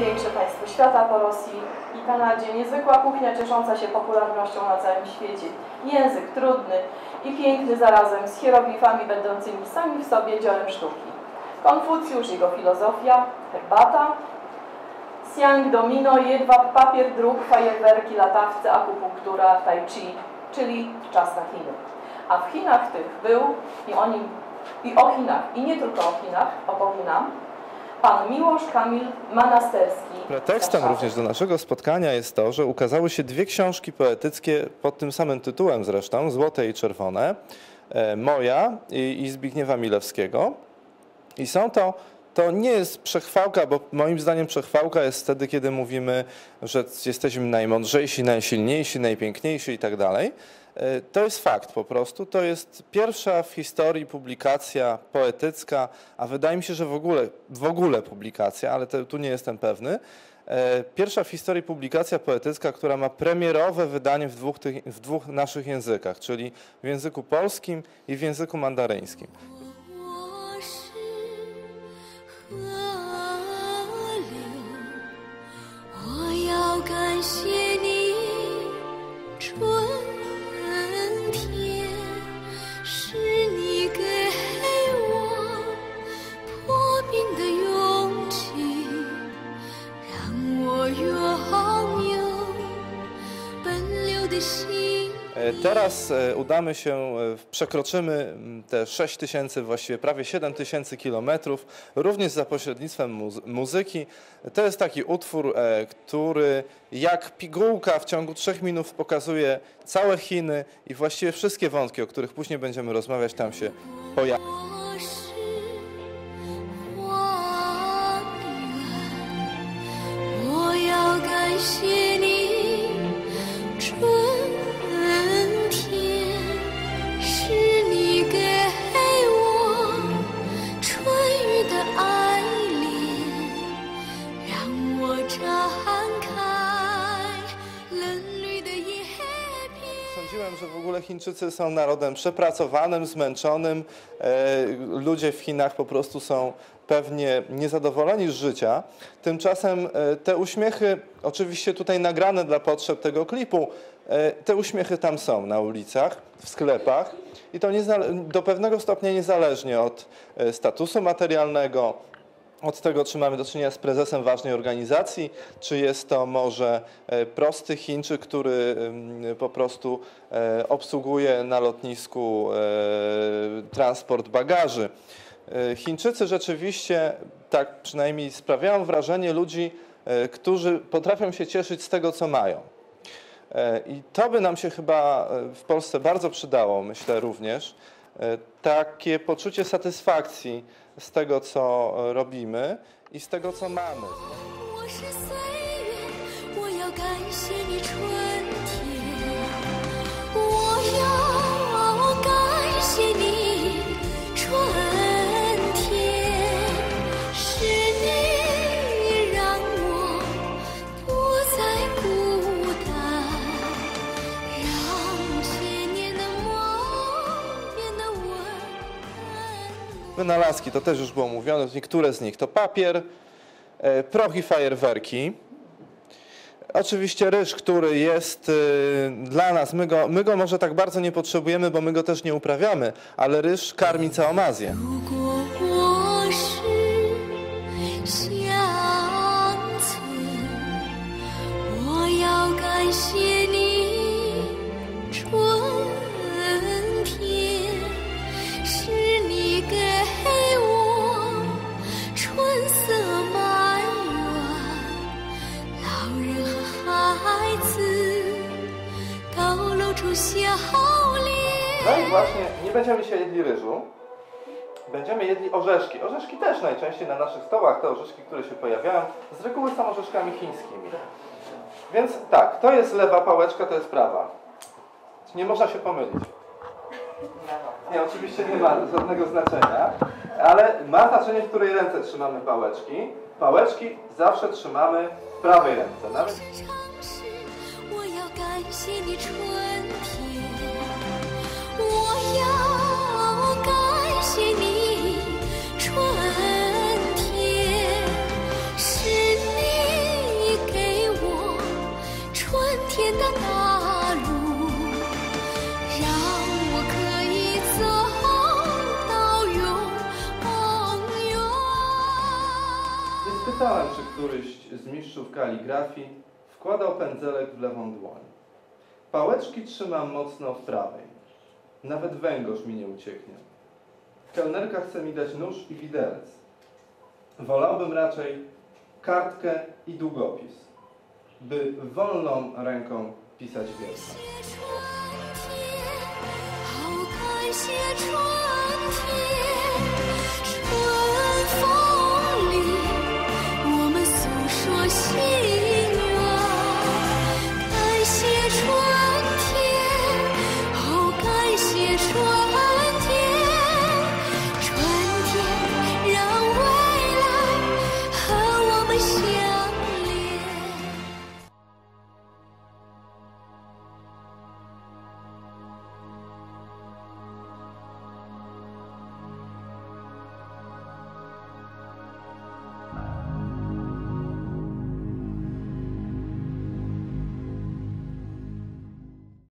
największe państwo świata po Rosji i Kanadzie, niezwykła kuchnia ciesząca się popularnością na całym świecie, język trudny i piękny zarazem z hieroglifami będącymi sami w sobie dziełem sztuki. Konfucjusz, jego filozofia, herbata, Siang domino, jedwab, papier, druk, fajerwerki, latawce, akupunktura, tai chi, czyli czas na Chiny. A w Chinach tych był i o nim, i o Chinach, i nie tylko o Chinach, opowiem nam, pan Miłosz Kamil Manasterski. Pretekstem również do naszego spotkania jest to, że ukazały się dwie książki poetyckie pod tym samym tytułem zresztą, Złote i Czerwone, e, moja i, i Zbigniewa Milewskiego. I są to to nie jest przechwałka, bo moim zdaniem przechwałka jest wtedy, kiedy mówimy, że jesteśmy najmądrzejsi, najsilniejsi, najpiękniejsi i tak dalej. E, to jest fakt po prostu. To jest pierwsza w historii publikacja poetycka, a wydaje mi się, że w ogóle, w ogóle publikacja, ale to, tu nie jestem pewny. E, pierwsza w historii publikacja poetycka, która ma premierowe wydanie w dwóch, tych, w dwóch naszych językach, czyli w języku polskim i w języku mandaryńskim. Teraz e, udamy się, e, przekroczymy te 6 tysięcy, właściwie prawie 7 tysięcy kilometrów, również za pośrednictwem muzy- muzyki. To jest taki utwór, e, który jak pigułka w ciągu 3 minut pokazuje całe Chiny i właściwie wszystkie wątki, o których później będziemy rozmawiać, tam się pojawią. 我是片。Sądziłem, że w ogóle Chińczycy są narodem przepracowanym, zmęczonym. E, Ludzie w Chinach po prostu są pewnie niezadowoleni z życia. Tymczasem e, te uśmiechy, oczywiście tutaj nagrane dla potrzeb tego klipu, e, te uśmiechy tam są na ulicach, w sklepach i to do pewnego stopnia niezależnie od statusu materialnego, od tego, czy mamy do czynienia z prezesem ważnej organizacji, czy jest to może e, prosty Chińczyk, który ym, po prostu e, obsługuje na lotnisku e, transport bagaży. Chińczycy rzeczywiście, tak przynajmniej sprawiają wrażenie ludzi, którzy potrafią się cieszyć z tego, co mają. I to by nam się chyba w Polsce bardzo przydało, myślę również. Takie poczucie satysfakcji z tego, co e, robimy i z tego, co mamy. Wynalazki, to też już było mówione, niektóre z nich to papier, e, proch i fajerwerki. Oczywiście ryż, który jest y, dla nas, my go, my go może tak bardzo nie potrzebujemy, bo my go też nie uprawiamy, ale ryż karmi całą Azję. No i właśnie nie będziemy się jedli ryżu, będziemy jedli orzeszki. Orzeszki też najczęściej na naszych stołach, te orzeszki, które się pojawiają, z reguły są orzeszkami chińskimi. Więc tak, to jest lewa pałeczka, to jest prawa. Nie można się pomylić. Nie, oczywiście nie ma żadnego znaczenia, ale ma znaczenie, w której ręce trzymamy pałeczki. Pałeczki zawsze trzymamy w prawej ręce. Nawet... 我感谢你，春天。我要感谢你，春天。是你给我春天的大路，让我可以走到永远。我问了，有谁会书法？Wkładał pędzelek w lewą dłoń. Pałeczki trzymam mocno w prawej. Nawet węgorz mi nie ucieknie. Kelnerka chce mi dać nóż i widelec. Wolałbym raczej kartkę i długopis, by wolną ręką pisać wiersze. Oh,